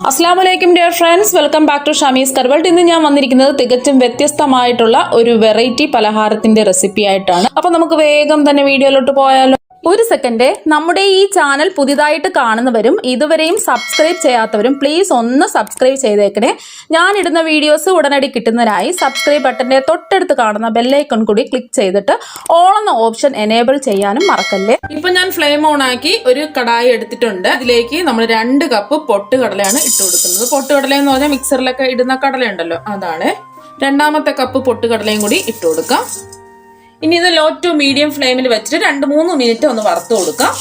അസ്സാം വലൈക്കും dear friends welcome back to Shamees കർവൾട്ട് ഇന്ന് ഞാൻ വന്നിരിക്കുന്നത് തികച്ചും വ്യത്യസ്തമായിട്ടുള്ള ഒരു വെറൈറ്റി പലഹാരത്തിന്റെ റെസിപ്പി ആയിട്ടാണ്. അപ്പൊ നമുക്ക് വേഗം തന്നെ വീഡിയോയിലോട്ട് പോയാലോ. ഒരു സെക്കൻഡ് നമ്മുടെ ഈ ചാനൽ പുതിയതായിട്ട് കാണുന്നവരും ഇതുവരെയും സബ്സ്ക്രൈബ് ചെയ്യാത്തവരും പ്ലീസ് ഒന്ന് സബ്സ്ക്രൈബ് ചെയ്തേക്കണേ. ഞാൻ ഇടുന്ന വീഡിയോസ് ഉടനടി കിട്ടുന്നതിനായി സബ്സ്ക്രൈബ് ബട്ടന്റെ തൊട്ടടുത്ത് കാണുന്ന ബെല്ലൈക്കൺ കൂടി ക്ലിക്ക് ചെയ്തിട്ട് ഓൾ എന്ന ഓപ്ഷൻ എനേബിൾ ചെയ്യാനും മറക്കല്ലേ? ഇപ്പം ഞാൻ ഫ്ലെയിം ഓൺ ആക്കി ഒരു കടായി എടുത്തിട്ടുണ്ട്. ഇതിലേക്ക് നമ്മൾ രണ്ട് കപ്പ് പൊട്ടുകടലയാണ് ഇട്ട് കൊടുക്കുന്നത്. പൊട്ടുകടല എന്ന് പറഞ്ഞാൽ മിക്സറിലൊക്കെ ഇടുന്ന കടലയുണ്ടല്ലോ. അതാണ്. രണ്ടാമത്തെ കപ്പ് പൊട്ടുകടലയും കൂടി ഇട്ട് കൊടുക്കാം. ഇനി ഇത് ലോ ടു മീഡിയം ഫ്ലെയിമിൽ വെച്ചിട്ട് രണ്ട് മൂന്ന് മിനിറ്റ് ഒന്ന് വറുത്ത് കൊടുക്കാം.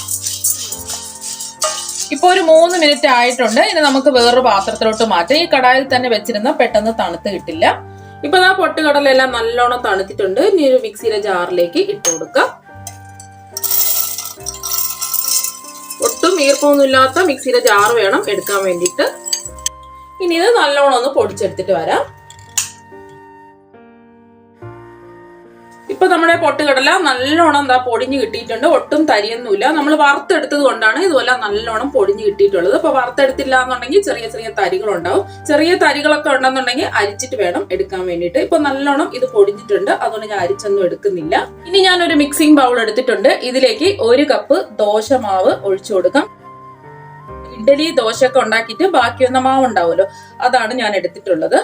ഇപ്പോൾ ഒരു മൂന്ന് മിനിറ്റ് ആയിട്ടുണ്ട്. ഇനി നമുക്ക് വേറൊരു പാത്രത്തിലോട്ട് മാറ്റാം. ഈ കടായിൽ തന്നെ വെച്ചിരുന്ന പെട്ടെന്ന് തണുത്ത് കിട്ടില്ല. ഇപ്പൊ ആ പൊട്ടുകടലെല്ലാം നല്ലോണം തണുത്തിട്ടുണ്ട്. ഇനി ഒരു മിക്സിയിലെ ജാറിലേക്ക് ഇട്ട് കൊടുക്കാം. ഒട്ടും ഈർപ്പമൊന്നുമില്ലാത്ത മിക്സിയിലെ ജാർ വേണം എടുക്കാൻ വേണ്ടിയിട്ട്. ഇനി ഇത് നല്ലോണം ഒന്ന് പൊടിച്ചെടുത്തിട്ട് വരാം. ഇപ്പൊ നമ്മുടെ പൊട്ടുകടല നല്ലോണം എന്താ പൊടിഞ്ഞു കിട്ടിയിട്ടുണ്ട്. ഒട്ടും തരിയൊന്നുമില്ല. നമ്മൾ വറുത്തെടുത്തത് കൊണ്ടാണ് ഇതുപോലെ നല്ലോണം പൊടിഞ്ഞു കിട്ടിയിട്ടുള്ളത്. അപ്പൊ വറുത്തെടുത്തില്ല എന്നുണ്ടെങ്കിൽ ചെറിയ ചെറിയ തരികളുണ്ടാവും. ചെറിയ തരികളൊക്കെ ഉണ്ടെന്നുണ്ടെങ്കിൽ അരിച്ചിട്ട് വേണം എടുക്കാൻ വേണ്ടിയിട്ട്. ഇപ്പൊ നല്ലോണം ഇത് പൊടിഞ്ഞിട്ടുണ്ട്. അതുകൊണ്ട് ഞാൻ അരിച്ചൊന്നും എടുക്കുന്നില്ല. ഇനി ഞാൻ ഒരു മിക്സിംഗ് ബൗൾ എടുത്തിട്ടുണ്ട്. ഇതിലേക്ക് ഒരു കപ്പ് ദോശമാവ് ഒഴിച്ചു കൊടുക്കാം. ഇഡ്ഡലി ദോശയൊക്കെ ഉണ്ടാക്കിയിട്ട് ബാക്കി മാവ് ഉണ്ടാവുമല്ലോ അതാണ് ഞാൻ എടുത്തിട്ടുള്ളത്.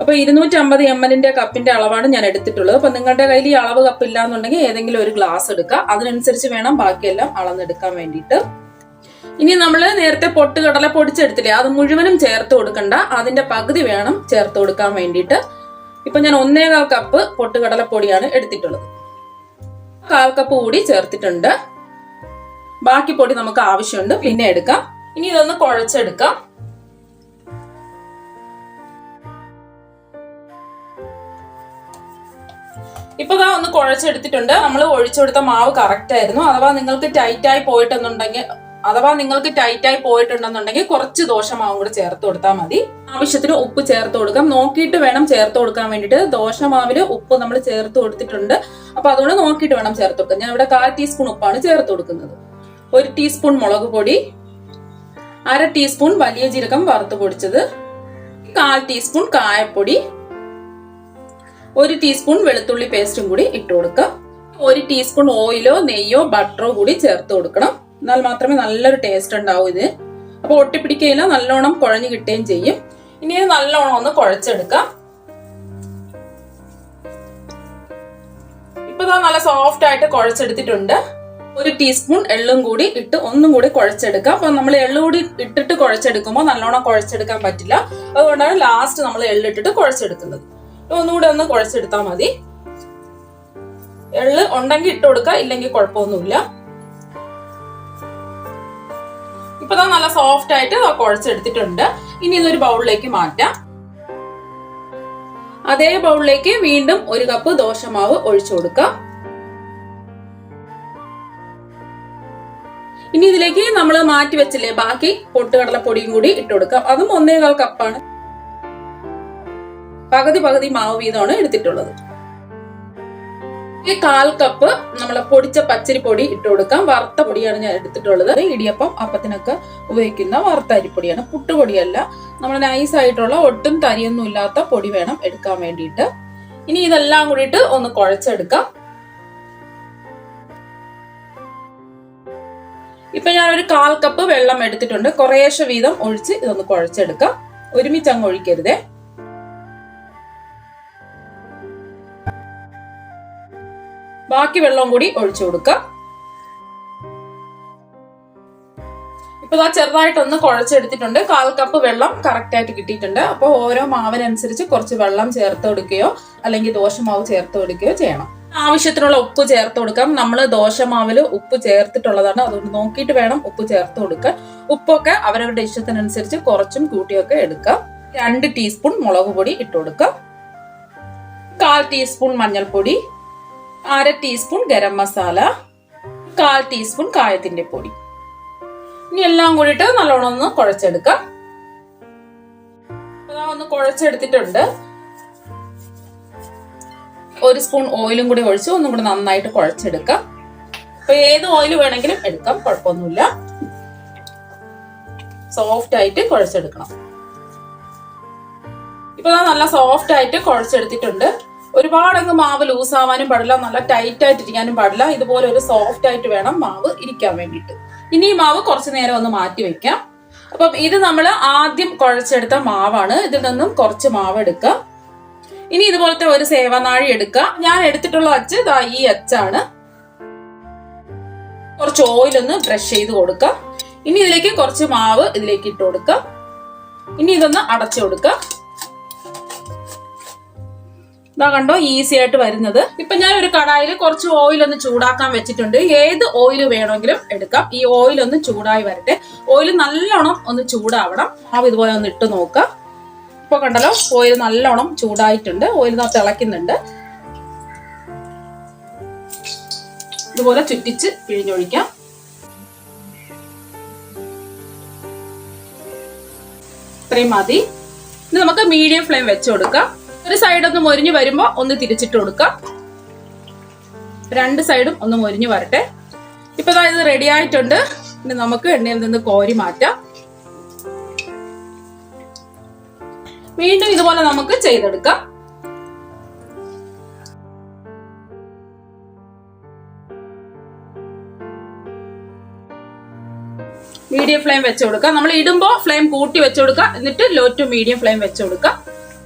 അപ്പൊ ഇരുന്നൂറ്റി അമ്പത് എം എല്ലിന്റെ കപ്പിന്റെ അളവാണ് ഞാൻ എടുത്തിട്ടുള്ളത്. അപ്പൊ നിങ്ങളുടെ കയ്യിൽ ഈ അളവ് കപ്പ് ഇല്ല എന്നുണ്ടെങ്കിൽ ഏതെങ്കിലും ഒരു ഗ്ലാസ് എടുക്കുക. അതിനനുസരിച്ച് വേണം ബാക്കിയെല്ലാം അളന്നെടുക്കാൻ വേണ്ടിയിട്ട്. ഇനി നമ്മൾ നേരത്തെ പൊട്ടുകടല പൊടിച്ചെടുത്തില്ലേ അത് മുഴുവനും ചേർത്ത് കൊടുക്കണ്ട. അതിന്റെ പകുതി വേണം ചേർത്ത് കൊടുക്കാൻ വേണ്ടിയിട്ട്. ഇപ്പൊ ഞാൻ ഒന്നേകാൽ കപ്പ് പൊട്ടുകടല പൊടിയാണ് എടുത്തിട്ടുള്ളത്. കാൽ കപ്പ് കൂടി ചേർത്തിട്ടുണ്ട്. ബാക്കി പൊടി നമുക്ക് ആവശ്യമുണ്ട് പിന്നെ എടുക്കാം. ഇനി ഇതൊന്ന് കുഴച്ചെടുക്കാം. ഇപ്പൊ ഇതാ ഒന്ന് കുഴച്ചെടുത്തിട്ടുണ്ട്. നമ്മൾ ഒഴിച്ചെടുത്ത മാവ് കറക്റ്റ് ആയിരുന്നു. അഥവാ നിങ്ങൾക്ക് ടൈറ്റ് ആയി പോയിട്ടുണ്ടെന്നുണ്ടെങ്കിൽ അഥവാ നിങ്ങൾക്ക് ടൈറ്റ് ആയി പോയിട്ടുണ്ടെന്നുണ്ടെങ്കിൽ കുറച്ച് ദോശമാവും കൂടെ ചേർത്ത് കൊടുത്താൽ മതി. ആവശ്യത്തിന് ഉപ്പ് ചേർത്ത് കൊടുക്കാം. നോക്കിയിട്ട് വേണം ചേർത്ത് കൊടുക്കാൻ വേണ്ടിയിട്ട്. ദോശമാവിൽ ഉപ്പ് നമ്മൾ ചേർത്ത് കൊടുത്തിട്ടുണ്ട്. അപ്പൊ അതുകൊണ്ട് നോക്കിയിട്ട് വേണം ചേർത്ത് കൊടുക്കാൻ. ഞാൻ ഇവിടെ കാൽ ടീസ്പൂൺ ഉപ്പാണ് ചേർത്ത് കൊടുക്കുന്നത്. ഒരു ടീസ്പൂൺ മുളക് പൊടി അര ടീസ്പൂൺ വലിയ ജീരകം വറുത്ത് പൊടിച്ചത് കാൽ ടീസ്പൂൺ കായപ്പൊടി ഒരു ടീസ്പൂൺ വെളുത്തുള്ളി പേസ്റ്റും കൂടി ഇട്ട് കൊടുക്കുക. ഒരു ടീസ്പൂൺ ഓയിലോ നെയ്യോ ബട്ടറോ കൂടി ചേർത്ത് കൊടുക്കണം. എന്നാൽ മാത്രമേ നല്ലൊരു ടേസ്റ്റ് ഉണ്ടാവൂ ഇത്. അപ്പൊ ഒട്ടിപ്പിടിക്കുകയില്ല നല്ലോണം കുഴഞ്ഞു കിട്ടുകയും ചെയ്യും. ഇനി ഇത് നല്ലോണം ഒന്ന് കുഴച്ചെടുക്കാം. ഇപ്പൊ നല്ല സോഫ്റ്റ് ആയിട്ട് കുഴച്ചെടുത്തിട്ടുണ്ട്. ഒരു ടീസ്പൂൺ എള്ളും കൂടി ഇട്ട് ഒന്നും കൂടി കുഴച്ചെടുക്കാം. അപ്പൊ നമ്മൾ എള്ളു കൂടി ഇട്ടിട്ട് കുഴച്ചെടുക്കുമ്പോൾ നല്ലോണം കുഴച്ചെടുക്കാൻ പറ്റില്ല. അതുകൊണ്ടാണ് ലാസ്റ്റ് നമ്മൾ എള്ളിട്ടിട്ട് കുഴച്ചെടുക്കുന്നത്. ഒന്നുകൂടെ ഒന്ന് കുഴച്ചെടുത്താൽ മതി. എള്ള് ഉണ്ടെങ്കിൽ ഇട്ട് കൊടുക്കുക ഇല്ലെങ്കിൽ കുഴപ്പമൊന്നുമില്ല. ഇപ്പൊ നല്ല സോഫ്റ്റ് ആയിട്ട് കുഴച്ചെടുത്തിട്ടുണ്ട്. ഇനി ഇതൊരു ബൗളിലേക്ക് മാറ്റാം. അതേ ബൗളിലേക്ക് വീണ്ടും ഒരു കപ്പ് ദോശമാവ് ഒഴിച്ചു കൊടുക്കാം. ഇനി ഇതിലേക്ക് നമ്മൾ മാറ്റി വെച്ചില്ലേ ബാക്കി പൊട്ടുകടല പൊടിയും കൂടി ഇട്ട് കൊടുക്കാം. അതും ഒന്നേകാൽ കപ്പാണ്. പകുതി പകുതി മാവ് വീതമാണ് എടുത്തിട്ടുള്ളത്. ഈ കാൽ കപ്പ് നമ്മൾ പൊടിച്ച പച്ചരി പൊടി ഇട്ട് കൊടുക്കാം. വറുത്ത പൊടിയാണ് ഞാൻ എടുത്തിട്ടുള്ളത്. ഇടിയപ്പം അപ്പത്തിനൊക്കെ ഉപയോഗിക്കുന്ന വറുത്ത അരിപ്പൊടിയാണ്. പുട്ടുപൊടിയല്ല. നമ്മൾ നൈസ് ആയിട്ടുള്ള ഒട്ടും തരിയൊന്നും ഇല്ലാത്ത പൊടി വേണം എടുക്കാൻ വേണ്ടിയിട്ട്. ഇനി ഇതെല്ലാം കൂടിയിട്ട് ഒന്ന് കുഴച്ചെടുക്കാം. ഇപ്പൊ ഒരു കാൽ കപ്പ് വെള്ളം എടുത്തിട്ടുണ്ട്. കുറേശ്ശെ വീതം ഒഴിച്ച് ഇതൊന്ന് കുഴച്ചെടുക്കാം. ഒരുമിച്ച് അങ്ങ് ഒഴിക്കരുതേ. ബാക്കി വെള്ളവും കൂടി ഒഴിച്ചു കൊടുക്കാം. ഇപ്പൊ ഇതാ ചെറുതായിട്ടൊന്ന് കുഴച്ചെടുത്തിട്ടുണ്ട്. കാൽ കപ്പ് വെള്ളം കറക്റ്റ് ആയിട്ട് കിട്ടിയിട്ടുണ്ട്. അപ്പോൾ ഓരോ മാവിനനുസരിച്ച് കുറച്ച് വെള്ളം ചേർത്ത് കൊടുക്കുകയോ അല്ലെങ്കിൽ ദോശമാവ് ചേർത്ത് കൊടുക്കുകയോ ചെയ്യണം. ആവശ്യത്തിനുള്ള ഉപ്പ് ചേർത്ത് കൊടുക്കാം. നമ്മൾ ദോശമാവിൽ ഉപ്പ് ചേർത്തിട്ടുള്ളതാണ്. അതുകൊണ്ട് നോക്കിയിട്ട് വേണം ഉപ്പ് ചേർത്ത് കൊടുക്കാൻ. ഉപ്പൊക്കെ അവരവരുടെ ഇഷ്ടത്തിനനുസരിച്ച് കുറച്ചും കൂട്ടിയൊക്കെ എടുക്കാം. രണ്ട് ടീസ്പൂൺ മുളക് പൊടി ഇട്ട് കൊടുക്കാം. കാൽ ടീസ്പൂൺ മഞ്ഞൾപ്പൊടി. അര ടീസ്പൂൺ ഗരം മസാല കാൽ ടീസ്പൂൺ കായത്തിന്റെ പൊടി. ഇനി എല്ലാം കൂടിയിട്ട് നല്ലോണം ഒന്ന് കുഴച്ചെടുക്കാം. ഒന്ന് കുഴച്ചെടുത്തിട്ടുണ്ട്. ഒരു സ്പൂൺ ഓയിലും കൂടി ഒഴിച്ച് ഒന്നും കൂടി നന്നായിട്ട് കുഴച്ചെടുക്കാം. അപ്പൊ ഏത് ഓയിൽ വേണമെങ്കിലും എടുക്കാം കുഴപ്പമൊന്നുമില്ല. സോഫ്റ്റ് ആയിട്ട് കുഴച്ചെടുക്കണം. ഇപ്പൊ നല്ല സോഫ്റ്റ് ആയിട്ട് കുഴച്ചെടുത്തിട്ടുണ്ട്. ഒരുപാട് അങ്ങ് മാവ് ലൂസ് ആവാനും പാടില്ല നല്ല ടൈറ്റ് ആയിട്ട് ഇരിക്കാനും പാടില്ല. ഇതുപോലെ ഒരു സോഫ്റ്റ് ആയിട്ട് വേണം മാവ് ഇരിക്കാൻ വേണ്ടിയിട്ട്. ഇനി ഈ മാവ് കുറച്ച് നേരം ഒന്ന് മാറ്റി വെക്കാം. അപ്പം ഇത് നമ്മൾ ആദ്യം കുഴച്ചെടുത്ത മാവാണ്. ഇതിൽ നിന്നും കുറച്ച് മാവ് എടുക്കുക. ഇനി ഇതുപോലത്തെ ഒരു സേവനാഴി എടുക്കുക. ഞാൻ എടുത്തിട്ടുള്ള അച്ച് ഇതാ ഈ അച്ചാണ്. കുറച്ച് ഓയിൽ ഒന്ന് ബ്രഷ് ചെയ്ത് കൊടുക്കുക. ഇനി ഇതിലേക്ക് കുറച്ച് മാവ് ഇതിലേക്ക് ഇട്ട് കൊടുക്കുക. ഇനി ഇതൊന്ന് അടച്ചു കൊടുക്കുക. ഇതാ കണ്ടോ ഈസി ആയിട്ട് വരുന്നത്. ഇപ്പൊ ഞാൻ ഒരു കടായിൽ കുറച്ച് ഓയിൽ ഒന്ന് ചൂടാക്കാൻ വെച്ചിട്ടുണ്ട്. ഏത് ഓയിൽ വേണമെങ്കിലും എടുക്കാം. ഈ ഓയിൽ ഒന്ന് ചൂടായി വരട്ടെ. ഓയിൽ നല്ലോണം ഒന്ന് ചൂടാവണം. മാവ് ഇതുപോലെ ഒന്ന് ഇട്ട് നോക്കാം. ഇപ്പൊ കണ്ടല്ലോ ഓയിൽ നല്ലോണം ചൂടായിട്ടുണ്ട്. ഓയിൽ തിളയ്ക്കുന്നുണ്ട്. ഇതുപോലെ ചുറ്റിച്ച് പിഴിഞ്ഞൊഴിക്കാം. ഇത്രയും മതി. ഇത് നമുക്ക് മീഡിയം ഫ്ലെയിം വെച്ച് കൊടുക്കാം. ഒരു സൈഡ് ഒന്ന് മൊരിഞ്ഞ് വരുമ്പോൾ ഒന്ന് തിരിച്ചിട്ട് കൊടുക്കാം. രണ്ട് സൈഡും ഒന്ന് മൊരിഞ്ഞ് വരട്ടെ. ഇപ്പൊ ഇത് റെഡി ആയിട്ടുണ്ട്. ഇനി നമുക്ക് എണ്ണയിൽ നിന്ന് കോരി മാറ്റാം. വീണ്ടും ഇതുപോലെ നമുക്ക് ചെയ്തെടുക്കാം. മീഡിയം ഫ്ലെയിം വെച്ച് കൊടുക്കുക നമ്മൾ ഇടുമ്പോൾ ഫ്ലെയിം കൂട്ടി വെച്ച് കൊടുക്കുക എന്നിട്ട് ലോ ടു മീഡിയം ഫ്ലെയിം വെച്ച് കൊടുക്കുക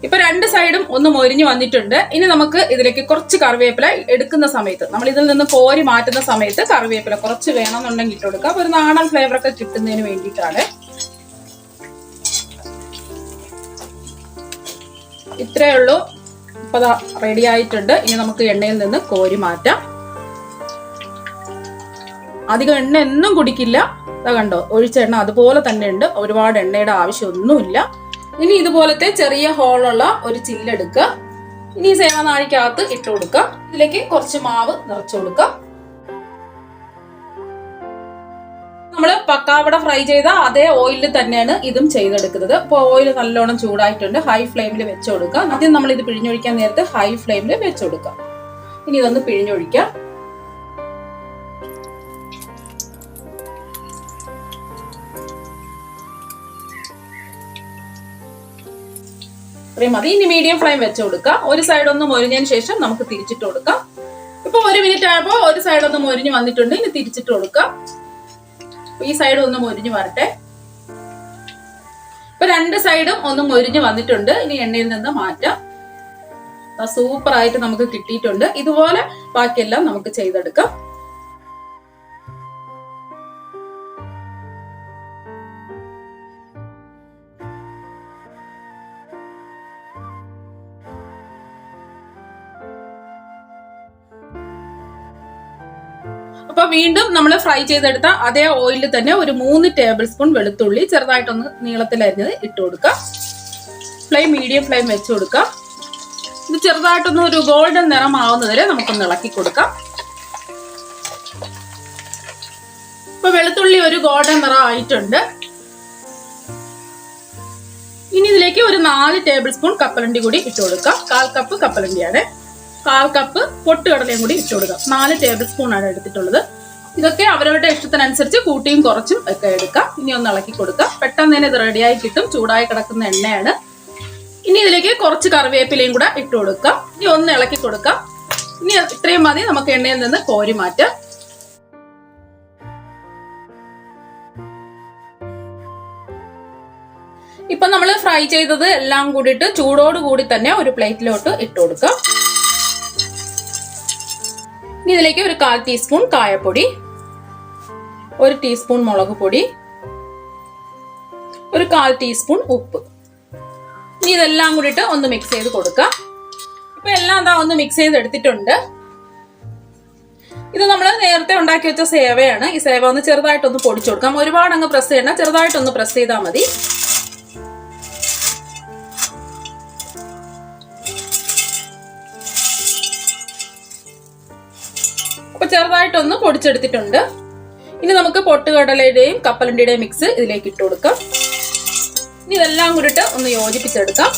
ഇപ്പൊ രണ്ട് സൈഡും ഒന്ന് മൊരിഞ്ഞു വന്നിട്ടുണ്ട്. ഇനി നമുക്ക് ഇതിലേക്ക് കുറച്ച് കറിവേപ്പില എടുക്കുന്ന സമയത്ത് നമ്മൾ ഇതിൽ നിന്ന് കോരി മാറ്റുന്ന സമയത്ത് കറിവേപ്പില കുറച്ച് വേണമെന്നുണ്ടെങ്കിൽ ഇട്ട് കൊടുക്കുക ഒരു നാടൻ ഫ്ലേവർ ഒക്കെ കിട്ടുന്നതിന് വേണ്ടിയിട്ടാണ്. ഇത്രയേ ഉള്ളൂ. ഇപ്പൊ റെഡി ആയിട്ടുണ്ട്. ഇനി നമുക്ക് എണ്ണയിൽ നിന്ന് കോരി മാറ്റാം. അധികം എണ്ണ എന്നും കുടിക്കില്ല. കണ്ടോ ഒഴിച്ച എണ്ണ അതുപോലെ തന്നെ ഉണ്ട്. ഒരുപാട് എണ്ണയുടെ ആവശ്യമൊന്നുമില്ല. ഇനി ഇതുപോലത്തെ ചെറിയ ഹോളുള്ള ഒരു ചില്ലെടുക്കുക. ഇനി സേവനാഴിക്കകത്ത് ഇട്ട് കൊടുക്കുക. ഇതിലേക്ക് കുറച്ച് മാവ് നിറച്ചു കൊടുക്കുക. നമ്മൾ പക്കാവട ഫ്രൈ ചെയ്ത അതേ ഓയിലിൽ തന്നെയാണ് ഇതും ചെയ്തെടുക്കുന്നത്. അപ്പോൾ ഓയിൽ നല്ലോണം ചൂടായിട്ടുണ്ട്. ഹൈ ഫ്ലെയിമിൽ വെച്ച് കൊടുക്കുക. ആദ്യം നമ്മൾ ഇത് പിഴിഞ്ഞൊഴിക്കാൻ നേരത്തെ ഹൈ ഫ്ലെയിമിൽ വെച്ച് കൊടുക്കുക. ഇനി ഇതൊന്ന് പിഴിഞ്ഞൊഴിക്കാം ഇത്രയും മതി. ഇനി മീഡിയം ഫ്ലെയിം വെച്ച് കൊടുക്കുക ഒരു സൈഡ് ഒന്ന് മൊരിഞ്ഞതിന് ശേഷം നമുക്ക് തിരിച്ചിട്ട് കൊടുക്കാം. ഇപ്പൊ ഒരു മിനിറ്റ് ആയപ്പോ ഒരു സൈഡ് ഒന്ന് മൊരിഞ്ഞ് വന്നിട്ടുണ്ട്. ഇനി തിരിച്ചിട്ട് കൊടുക്കാം. ഈ സൈഡ് ഒന്ന് മൊരിഞ്ഞ് വരട്ടെ. ഇപ്പൊ രണ്ട് സൈഡും ഒന്ന് മൊരിഞ്ഞ് വന്നിട്ടുണ്ട്. ഇനി എണ്ണയിൽ നിന്ന് മാറ്റാം. സൂപ്പർ ആയിട്ട് നമുക്ക് കിട്ടിയിട്ടുണ്ട്. ഇതുപോലെ ബാക്കിയെല്ലാം നമുക്ക് ചെയ്തെടുക്കാം. അപ്പൊ വീണ്ടും നമ്മൾ ഫ്രൈ ചെയ്തെടുത്ത അതേ ഓയിലിൽ തന്നെ ഒരു മൂന്ന് ടേബിൾ സ്പൂൺ വെളുത്തുള്ളി ചെറുതായിട്ടൊന്ന് നീളത്തിലരിഞ്ഞത് ഇട്ട് കൊടുക്കുക ഫ്ലെയിം മീഡിയം ഫ്ലെയിം വെച്ച് കൊടുക്കുക ഇത് ചെറുതായിട്ടൊന്ന് ഒരു ഗോൾഡൻ നിറം ആവുന്നവരെ നമുക്കൊന്ന് ഇളക്കി കൊടുക്കാം. ഇപ്പൊ വെളുത്തുള്ളി ഒരു ഗോൾഡൻ നിറം ആയിട്ടുണ്ട്. ഇനി ഇതിലേക്ക് ഒരു നാല് ടേബിൾ സ്പൂൺ കപ്പലണ്ടി കൂടി ഇട്ട് കൊടുക്കാം. കാൽ കപ്പ് കപ്പലണ്ടിയാണ്. കാൽ കപ്പ് പൊട്ടുകടലയും കൂടി ഇട്ട് കൊടുക്കുക നാല് ടേബിൾ സ്പൂൺ ആണ് എടുത്തിട്ടുള്ളത്. ഇതൊക്കെ അവരവരുടെ ഇഷ്ടത്തിനനുസരിച്ച് കൂട്ടിയും കുറച്ചും ഒക്കെ എടുക്കാം. ഇനി ഒന്ന് ഇളക്കി കൊടുക്കാം. പെട്ടെന്ന് തന്നെ ഇത് റെഡിയായി കിട്ടും. ചൂടായി കിടക്കുന്ന എണ്ണയാണ്. ഇനി ഇതിലേക്ക് കുറച്ച് കറിവേപ്പിലയും കൂടെ ഇട്ട് കൊടുക്കാം. ഇനി ഒന്ന് ഇളക്കി കൊടുക്കാം. ഇനി ഇത്രയും മതി. നമുക്ക് എണ്ണയിൽ നിന്ന് കോരി മാറ്റാം. ഇപ്പൊ നമ്മൾ ഫ്രൈ ചെയ്തത് എല്ലാം കൂടിയിട്ട് ചൂടോട് കൂടി തന്നെ ഒരു പ്ലേറ്റിലോട്ട് ഇട്ട് കൊടുക്കാം. ഇനി ഇതിലേക്ക് ഒരു കാൽ ടീസ്പൂൺ കായപ്പൊടി ഒരു ടീസ്പൂൺ മുളക് പൊടി ഒരു കാൽ ടീസ്പൂൺ ഉപ്പ്. ഇനി ഇതെല്ലാം കൂടിയിട്ട് ഒന്ന് മിക്സ് ചെയ്ത് കൊടുക്കാം ഇപ്പൊ എല്ലാം എന്താ ഒന്ന് മിക്സ് ചെയ്ത് എടുത്തിട്ടുണ്ട്. ഇത് നമ്മൾ നേരത്തെ ഉണ്ടാക്കി വെച്ച സേവയാണ്. ഈ സേവ ഒന്ന് ചെറുതായിട്ടൊന്ന് പൊടിച്ചു കൊടുക്കാം. ഒരുപാട് അങ്ങ് പ്രസ് ചെയ്യണം ചെറുതായിട്ടൊന്ന് പ്രസ് ചെയ്താൽ മതി. ചെറുതായിട്ടൊന്ന് പൊടിച്ചെടുത്തിട്ടുണ്ട്. ഇനി നമുക്ക് പൊട്ടുകടലയുടെയും കപ്പലണ്ടിയുടെയും മിക്സ് ഇതിലേക്ക് ഇട്ട് കൊടുക്കാം. ഇനി ഇതെല്ലാം കൂടിയിട്ട് ഒന്ന് യോജിപ്പിച്ചെടുക്കാം.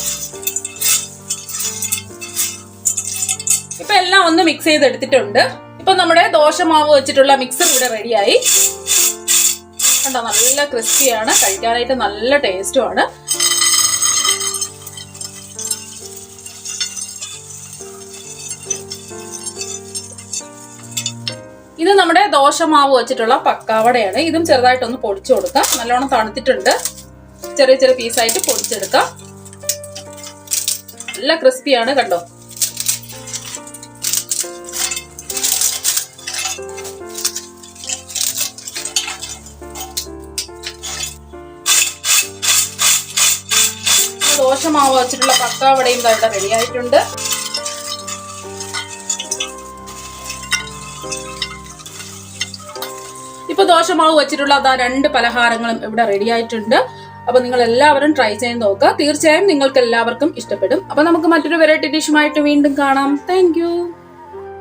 ഇപ്പൊ എല്ലാം ഒന്ന് മിക്സ് ചെയ്തെടുത്തിട്ടുണ്ട്. ഇപ്പൊ നമ്മുടെ ദോശമാവ് വെച്ചിട്ടുള്ള മിക്സർ ഇവിടെ റെഡിയായി കണ്ടോ നല്ല ക്രിസ്പിയാണ് കഴിക്കാനായിട്ട് നല്ല ടേസ്റ്റുമാണ് നമ്മുടെ ദോശമാവ് വെച്ചിട്ടുള്ള പക്കാവടയാണ്. ഇതും ചെറുതായിട്ടൊന്ന് പൊടിച്ചു കൊടുക്കാം. നല്ലോണം തണുത്തിട്ടുണ്ട്. ചെറിയ ചെറിയ പീസായിട്ട് പൊടിച്ചെടുക്കാം. നല്ല ക്രിസ്പിയാണ് കണ്ടോ? ദോശമാവ് വെച്ചിട്ടുള്ള പക്കാവടയും ഇവിടെ റെഡി ഇപ്പൊ ദോശമാവ് വെച്ചിട്ടുള്ള അതാ രണ്ട് പലഹാരങ്ങളും ഇവിടെ റെഡി ആയിട്ടുണ്ട്. അപ്പൊ നിങ്ങൾ എല്ലാവരും ട്രൈ ചെയ്ത് നോക്കുക. തീർച്ചയായും നിങ്ങൾക്ക് എല്ലാവർക്കും ഇഷ്ടപ്പെടും. അപ്പൊ നമുക്ക് മറ്റൊരു വെറൈറ്റി ഡിഷുമായിട്ട് വീണ്ടും കാണാം. താങ്ക്